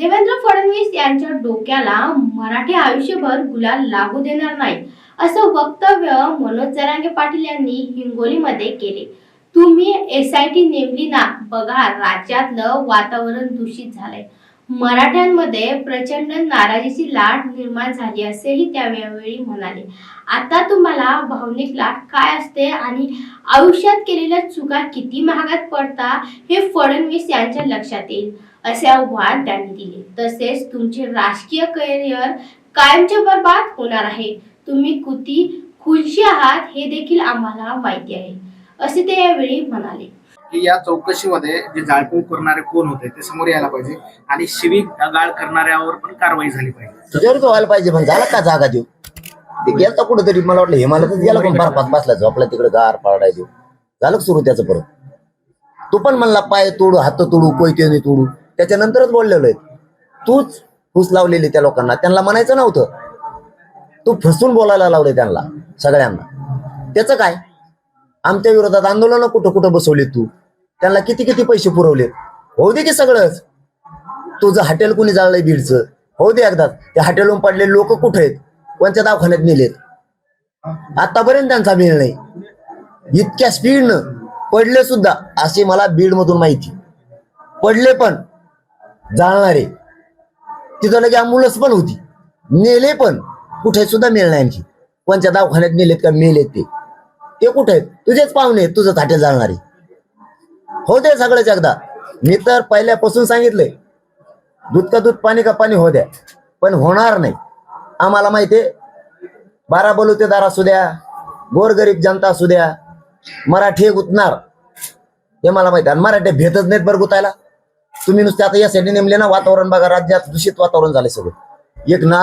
देवेंद्र फडणवीस यांच्या डोक्याला मराठी आयुष्यभर गुलाल लागू देणार नाही असं वक्तव्य मनोज जरांगे पाटील यांनी हिंगोलीमध्ये केले. तुम्ही एस आय टी नेमली ना बघा राज्यातलं वातावरण दूषित झालंय. मराठ्यांमध्ये प्रचंड नाराजीची लाट निर्माण झाली असेही त्यावेळी म्हणाले. आता तुम्हाला भावनिक लाट काय असते आणि आयुष्यात केलेल्या चुका किती महागात पडता हे फडणवीस यांच्या लक्षात येईल. असे आव्हान त्यांनी दिले. तसेच तुमचे राजकीय करिअर कायमचे बर्बाद होणार आहे. तुम्ही किती खुलशी आहात हे देखील आम्हाला माहिती आहे असे ते यावेळी म्हणाले. की या चौकशीमध्ये जे जाळपोळ करणारे कोण होते ते समोर यायला पाहिजे आणि शिवी गाळ करणाऱ्यावर पण कारवाई झाली पाहिजे. तुझ्यावर तो व्हायला पाहिजे पण झाला का जागा देऊ? ते गेलता कुठेतरी मला वाटलं हिमालयातच गेला पण बर्फात बसला झोपला तिकडे गार पाडाय देऊ. झालं सुरू त्याचं परत? तू पण म्हणला पाय तोडू हात तोडू कोयत्याने तोडू. त्याच्यानंतरच बोललेलो आहे. तूच फुस लावलेली त्या लोकांना. त्यांना म्हणायचं नव्हतं. तू फसून बोलायला लावले त्यांना सगळ्यांना. त्याचं काय? आमच्या विरोधात आंदोलनं कुठं कुठं बसवली तू? त्यांना किती किती पैसे पुरवले होऊ दे की सगळंच. तुझं हॉटेल कुणी जाळलंय बीडचं? हो दे एकदा त्या हॉटेलहून पडलेले लोक कुठे आहेत? कोणत्या दवाखान्यात नेलेत? आतापर्यंत त्यांचा मेळ नाही. इतक्या स्पीडनं पडले सुद्धा असे मला बीड मधून माहिती. पडले पण जाळणारे तिथं लगे अँब्युलन्स पण होती. नेले पण. कुठे सुद्धा मिळणार आणखी. कोणत्या दवाखान्यात नेलेत का मेलेत ते. ते कुठे आहेत? तुझेच पाहुणे तुझं थाटे हॉटेल जाळणारे हो दे सगळंच एकदा. मी तर पहिल्यापासून सांगितलंय. दूध का दूध पाणी का पाणी हो द्या. पण होणार नाही. आम्हाला माहितीये बारा बलुतेदार असू द्या गोरगरीब जनता असू द्या मराठी गुतणार हे मला माहिती आहे. आणि मराठी भेटत नाहीत बरं गुतायला. तुम्ही नुसते आता यासाठी नेमले ना वातावरण बघा राज्यात दूषित वातावरण झालंय सगळं. एक ना